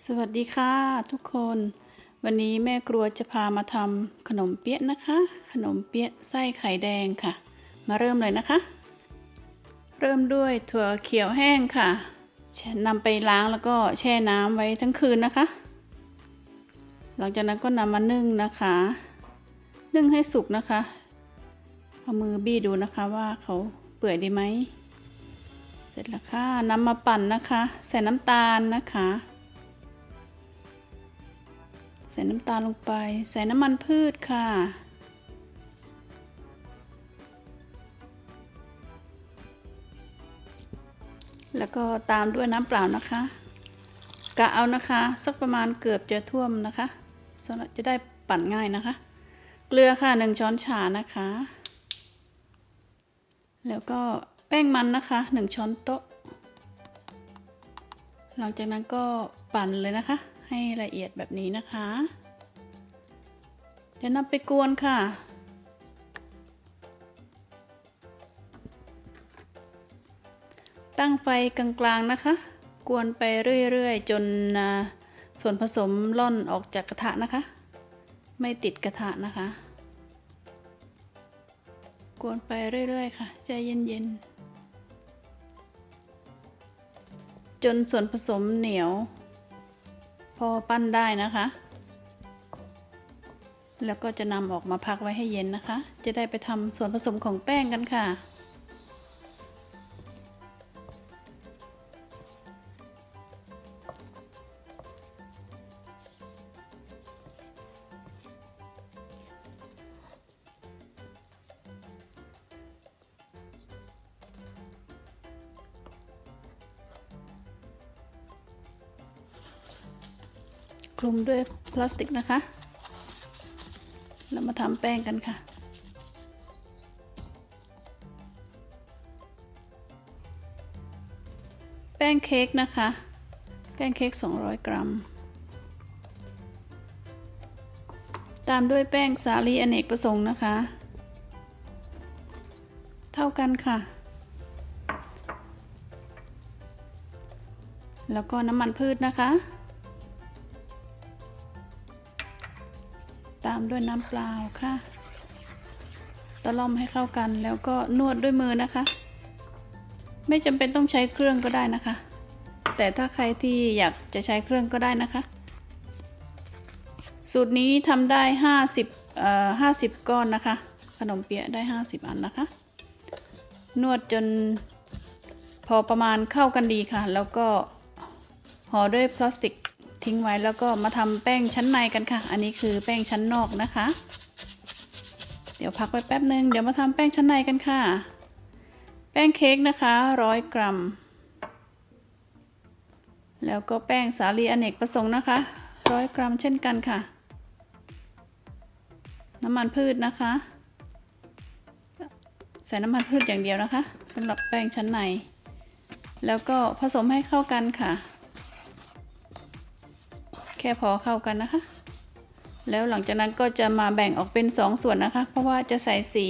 สวัสดีค่ะทุกคน วันนี้แม่ครัวจะพามาทำขนมเปี๊ยะนะคะ ขนมเปี๊ยะไส้ไข่แดงค่ะ มาเริ่มเลยนะคะ เริ่มด้วยถั่วเขียวแห้งค่ะนำไปล้างแล้วก็แช่น้ำไว้ทั้งคืนนะคะ หลังจากนั้นก็นำมานึ่งนะคะ นึ่งให้สุกนะคะเอามือบี้ดูนะคะว่าเขาเปื่อยดีไหม เสร็จแล้วค่ะนำมาปั่นนะคะ ใส่น้ำตาลนะคะ ใส่น้ำตาลลงไป ใส่น้ำมันพืชค่ะ แล้วก็ตามด้วยน้ำเปล่านะคะ กะเอานะคะ สักประมาณเกือบจะท่วมนะคะสำหรับจะได้ปั่นง่ายนะคะ เกลือค่ะหนึ่งช้อนชานะคะ แล้วก็แป้งมันนะคะหนึ่งช้อนโต๊ะ หลังจากนั้นก็ปั่นเลยนะคะ ให้ละเอียดแบบนี้นะคะ เดี๋ยวนำไปกวนค่ะ ตั้งไฟกลางๆนะคะ กวนไปเรื่อยๆ จนส่วนผสมล่อนออกจากกระทะนะคะ ไม่ติดกระทะนะคะ กวนไปเรื่อยๆ ค่ะ ใจเย็นๆ จนส่วนผสมเหนียว อปั้นได้นะคะ แล้วก็จะนำออกมาพักไว้ให้เย็นนะคะ จะได้ไปทำส่วนผสมของแป้งกันค่ะ คลุมด้วยพลาสติกนะคะแล้วมาทำแป้งกันค่ะ แป้งเค้กนะคะ แป้งเค้ก 200 กรัม ตามด้วยแป้งสาลีอเนกประสงค์นะคะ เท่ากันค่ะแล้วก็น้ำมันพืชนะคะ ตามด้วยน้ำเปล่าค่ะตะล่อมให้เข้ากันแล้วก็นวดด้วยมือนะคะ ไม่จำเป็นต้องใช้เครื่องก็ได้นะคะ แต่ถ้าใครที่อยากจะใช้เครื่องก็ได้นะคะ สูตรนี้ทำได้ 50เอ่อ50 ก้อนนะคะ ขนมเปี๊ยะได้ 50 อันนะคะ นวดจนพอประมาณเข้ากันดีค่ะ แล้วก็ห่อด้วยพลาสติก ทิ้งไว้แล้วก็มาทำแป้งชั้นในกันค่ะ อันนี้คือแป้งชั้นนอกนะคะ เดี๋ยวพักไว้แป๊บนึงเดี๋ยวมาทำแป้งชั้นในกันค่ะ แป้งเค้กนะคะร้อยกรัม แล้วก็แป้งสาลีอเนกประสงค์นะคะร้อยกรัมเช่นกันค่ะ น้ำมันพืชนะคะ ใส่น้ำมันพืชอย่างเดียวนะคะสำหรับแป้งชั้นใน แล้วก็ผสมให้เข้ากันค่ะ แค่พอเข้ากันนะคะ แล้วหลังจากนั้นก็จะมาแบ่งออกเป็น2ส่วนนะคะ เพราะว่าจะใส่สี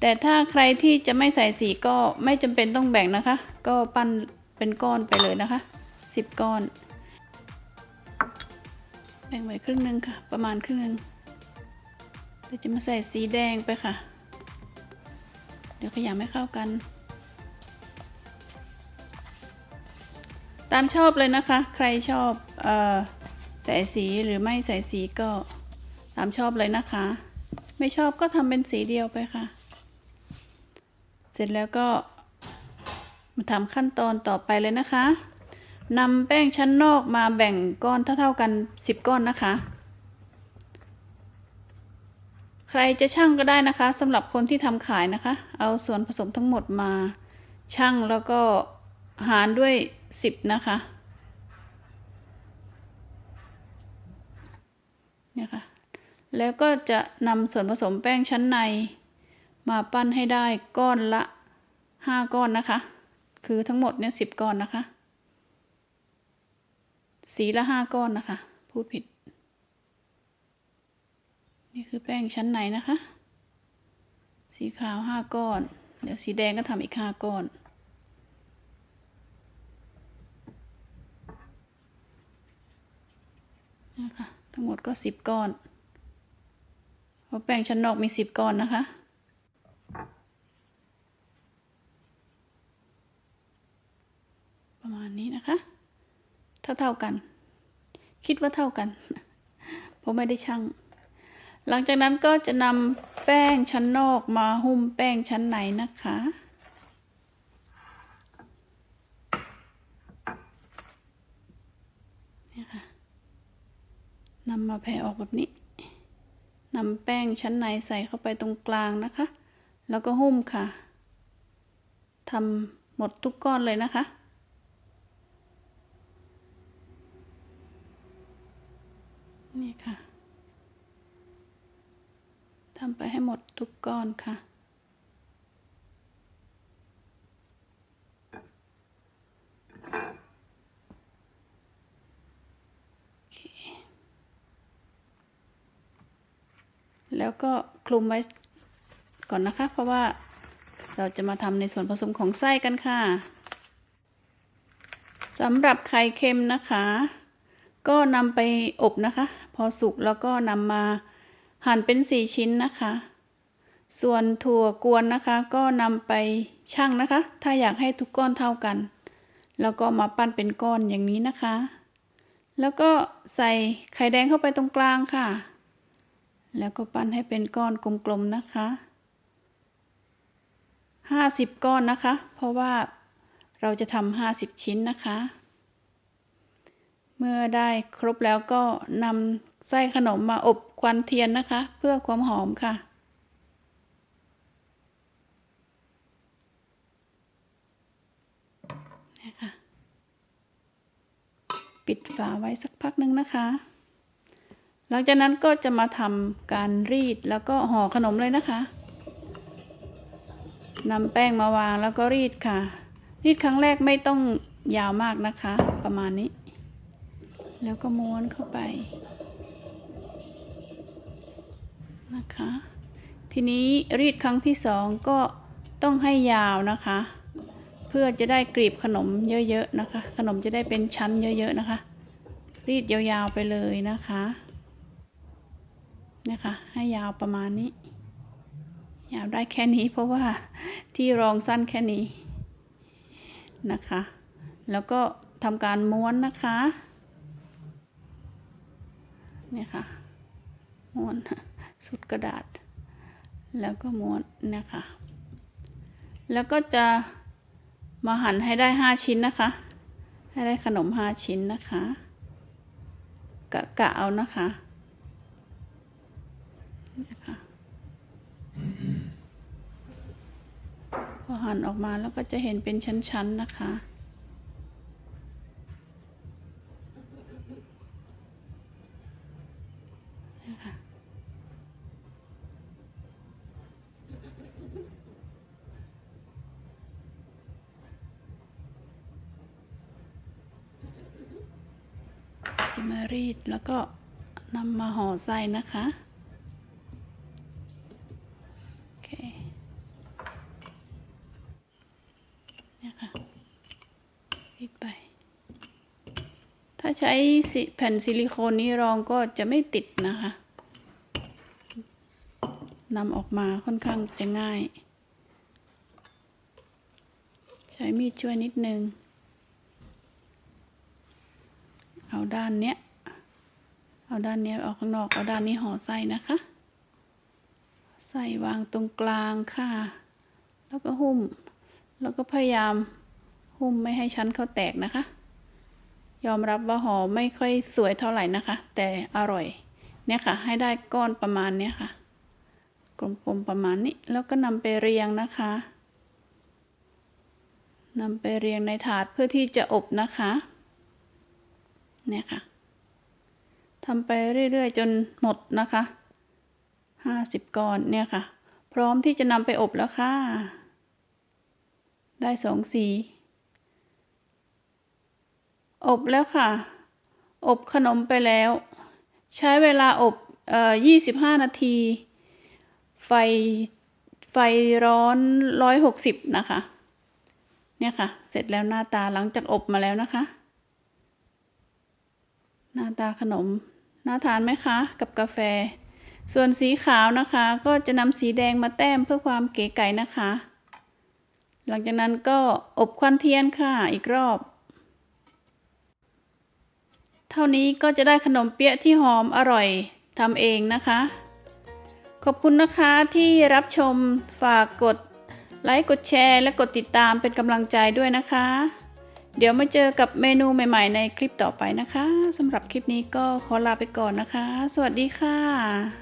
แต่ถ้าใครที่จะไม่ใส่สีก็ไม่จำเป็นต้องแบ่งนะคะ ก็ปั้นเป็นก้อนไปเลยนะคะ 10 ก้อน แบ่งไว้ครึ่งหนึ่งค่ะ ประมาณครึ่งหนึ่งเดี๋ยวจะมาใส่สีแดงไปค่ะ เดี๋ยวขยำให้เข้ากันตามชอบเลยนะคะ ใครชอบเออ ใส่สีหรือไม่ใส่สีก็ตามชอบเลยนะคะ ไม่ชอบก็ทำเป็นสีเดียวไปค่ะ เสร็จแล้วก็มาทำขั้นตอนต่อไปเลยนะคะนำแป้งชั้นนอกมาแบ่งก้อนเท่าๆกัน 10 ก้อนนะคะ ใครจะชั่งก็ได้นะคะสำหรับคนที่ทำขายนะคะ เอาส่วนผสมทั้งหมดมาชั่งแล้วก็หารด้วย 10 นะคะ เนี่ยค่ะ แล้วก็จะนำส่วนผสมแป้งชั้นใน มาปั้นให้ได้ก้อนละ 5 ก้อนนะคะ คือทั้งหมดเนี่ย10ก้อนนะคะ สีละ 5 ก้อนนะคะ พูดผิด นี่คือแป้งชั้นในนะคะ สีขาว 5 ก้อน เดี๋ยวสีแดงก็ทำอีก 5 ก้อนนะคะ ทั้งหมดก็สิบก้อน เพราะแป้งชั้นนอกมีสิบก้อนนะคะ ประมาณนี้นะคะ เท่าเท่าๆกัน คิดว่าเท่ากัน เพราะไม่ได้ชั่งหลังจากนั้นก็จะนำแป้งชั้นนอกมาหุ้มแป้งชั้นในนะคะเนี่ยค่ะ นำมาแผ่ออกแบบนี้นำแป้งชั้นในใส่เข้าไปตรงกลางนะคะ แล้วก็หุ้มค่ะทำหมดทุกก้อนเลยนะคะ นี่ค่ะทำไปให้หมดทุกก้อนค่ะ โอเค แล้วก็คลุมไว้ก่อนนะคะ เพราะว่าเราจะมาทำในส่วนผสมของไส้กันค่ะสำหรับไข่เค็มนะคะ ก็นำไปอบนะคะ พอสุกแล้วก็นำมาหั่นเป็นสี่ชิ้นนะคะ ส่วนถั่วกวนนะคะ ก็นำไปชั่งนะคะ ถ้าอยากให้ทุกก้อนเท่ากัน แล้วก็มาปั้นเป็นก้อนอย่างนี้นะคะ แล้วก็ใส่ไข่แดงเข้าไปตรงกลางค่ะ แล้วก็ปั้นให้เป็นก้อนกลมๆนะคะห้าสิบก้อนนะคะ เพราะว่าเราจะทำห้าสิบชิ้นนะคะ เมื่อได้ครบแล้วก็นำไส้ขนมมาอบควันเทียนนะคะ เพื่อความหอมค่ะนะคะปิดฝาไว้สักพักหนึ่งนะคะ หลังจากนั้นก็จะมาทำการรีดแล้วก็ห่อขนมเลยนะคะนำแป้งมาวางแล้วก็รีดค่ะ รีดครั้งแรกไม่ต้องยาวมากนะคะ ประมาณนี้ แล้วก็ม้วนเข้าไปนะคะ ทีนี้รีดครั้งที่สองก็ต้องให้ยาวนะคะ เพื่อจะได้กรีบขนมเยอะๆนะคะ ขนมจะได้เป็นชั้นเยอะๆนะคะ รีดยาวๆไปเลยนะคะ นี่ยค่ะให้ยาวประมาณนี้ ยาวได้แค่นี้เพราะว่าที่รองสั้นแค่นี้นะคะ แล้วก็ทำการม้วนนะคะเนี่ยค่ะ ม้วนสุดกระดาษ แล้วก็ม้วนนะคะ แล้วก็จะมาหั่นให้ได้ห้าชิ้นนะคะ ให้ได้ขนมห้าชิ้นนะคะ กะกะเอานะคะ นะคะพอหั่นออกมาแล้วก็จะเห็นเป็นชั้นๆนะคะ จะมารีดแล้วก็นำมาห่อไส้นะคะ โอเคเนี่ยค่ะ รีดไป ถ้าใช้แผ่นซิลิโคนนี้รองก็จะไม่ติดนะคะนำออกมาค่อนข้างจะง่าย ใช้มีดช่วยนิดนึง เอาด้านเนี้ย เอาด้านเนี้ยออกข้างนอก เอาด้านนี้ห่อไส้นะคะ ใส่วางตรงกลางค่ะ แล้วก็หุ้ม แล้วก็พยายามหุ้มไม่ให้ชั้นเขาแตกนะคะ ยอมรับว่าห่อไม่ค่อยสวยเท่าไหร่นะคะ แต่อร่อย เนี่ยค่ะ ให้ได้ก้อนประมาณเนี้ยค่ะ กลมๆประมาณนี้ แล้วก็นำไปเรียงนะคะนำไปเรียงในถาดเพื่อที่จะอบนะคะ เนี่ยค่ะทำไปเรื่อยๆ จนหมดนะคะห้าสิบก้อนเนี่ยค่ะ พร้อมที่จะนำไปอบแล้วค่ะ ได้สองสี อบแล้วค่ะ อบขนมไปแล้ว ใช้เวลาอบเอ่อยี่สิบห้านาที ไฟ ไฟร้อนร้อยหกสิบนะคะ เนี่ยค่ะ เสร็จแล้วหน้าตาหลังจากอบมาแล้วนะคะ หน้าตาขนม น่าทานไหมคะ กับกาแฟ ส่วนสีขาวนะคะ ก็จะนำสีแดงมาแต้มเพื่อความเก๋ไก๋นะคะ หลังจากนั้นก็อบควันเทียนค่ะ อีกรอบ เท่านี้ก็จะได้ขนมเปี๊ยะที่หอมอร่อยทำเองนะคะ ขอบคุณนะคะที่รับชมฝากกดไลค์กดแชร์และกดติดตามเป็นกำลังใจด้วยนะคะ เดี๋ยวมาเจอกับเมนูใหม่ๆในคลิปต่อไปนะคะสำหรับคลิปนี้ก็ขอลาไปก่อนนะคะ สวัสดีค่ะ